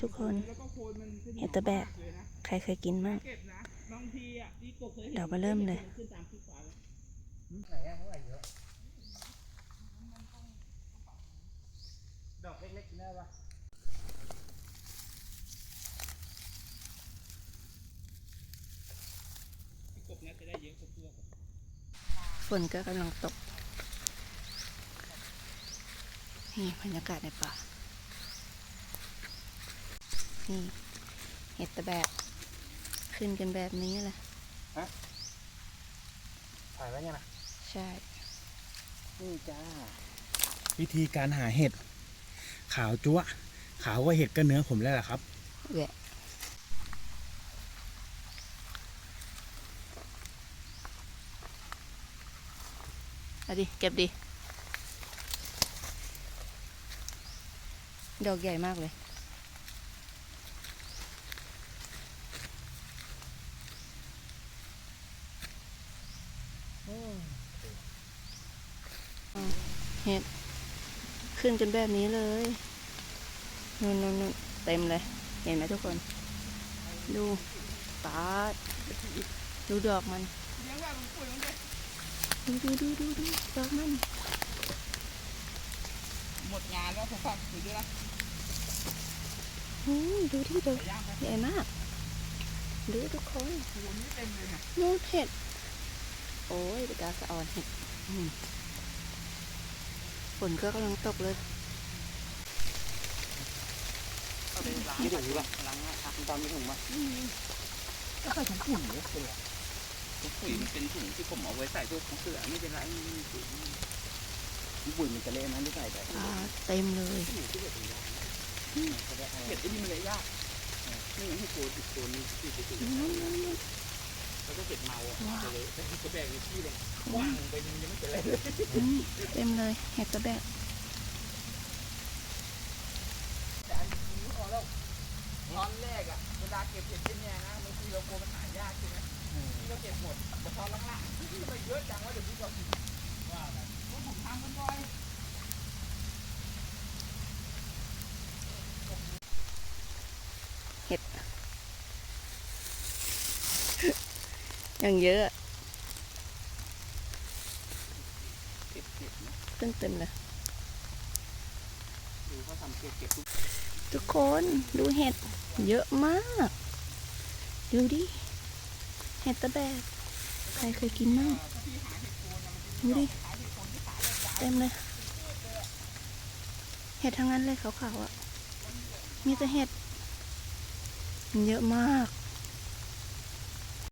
ทุกคนเห็ดตะแบกใครเคยกินมั่งเก็บนะบางทีอะที่กบเคยเห็นเดี๋ยวมาเริ่มเลยดอกเล็กๆนะที่กบน่าจะฝนก็กำลังตก นี่บรรยากาศในป่า นี่เห็ดตะแบกขึ้นกันแบบนี้แหละถ่ายไว้เนี่ยนะใช่นี่จ้าวิธีการหาเห็ด ขาวจั๊วะขาวกว่าเห็ดก็เนื้อผมแล้วล่ะครับแหวะเอาดิ เก็บดิ ดอกใหญ่มากเลย เห็ด ขึ้นกันแบบนี้เลยนู่นนู่นนู่นเต็มเลย เห็นไหมทุกคน ดูปาดดูดอกมันเลี้ยงแบบปุ๋ยมันเลยดูดูดูดูดูดอกมัน หมดงานแล้วผมฝากปุ๋ยด้วยนะอืมดูที่ดอกไปย่างไปใหญ่มาก ดูทุกคนโอ้โหนี่เต็มเลยเนี่ยนูนเห็ด โอ้ยดาสะออนเห็ดอืม ฝนก็กำลังตกเลยเอาไปล้างไม่ถึงหรือเปล่าล้างอะตอนไม่ถึงปะก็ใส่ถุงปุ๋ยเลยเป็นไรถุงปุ๋ยมันเป็นถุงที่ผมเอาไว้ใส่พวกของเสือไม่เป็นไรไม่มีปุ๋ยถุงปุ๋ยมันจะเละนะที่ใส่ไปปาดเต็มเลยเห็ดที่เห็ดเป็นยากนะจะได้อะไรเห็ดไอ้นี่มันเลยยากนี่มันให้ตัวติดตัวนี้ติดติดติด นู่นนู่นนู่นแล้วก็เห็ดเมาอะจะเลยแต่ที่กระแบกในที่เลยว่างไปมันยังไม่เป็นไรเลยอืมเต็มเลยเห็ดตะแบกแต่อันนี้พอแล้วตอนแรกอะเวลาเก็บเห็ดเป็นเนี่ยนะบางทีเรากลัวมันหายากใช่ไหมที่เราเก็บหมดแต่พอหลังๆที่มันเยอะจังว่าเดี๋ยวพี่ก็ว่าไงเพราะผมทำกันบ่อย อย่างเยอะอะเก็บเก็บนะขึ้นเต็มเลยดูเขาทำเก็บเก็บทุกทุกคนดูเห็ดเยอะมาก ดูดิ เห็ดตะแบกใครเคยกินมั่งดูดิ เต็มเลย เห็ดทั้งนั้นเลยขาวๆอะ มีแต่เห็ด เยอะมาก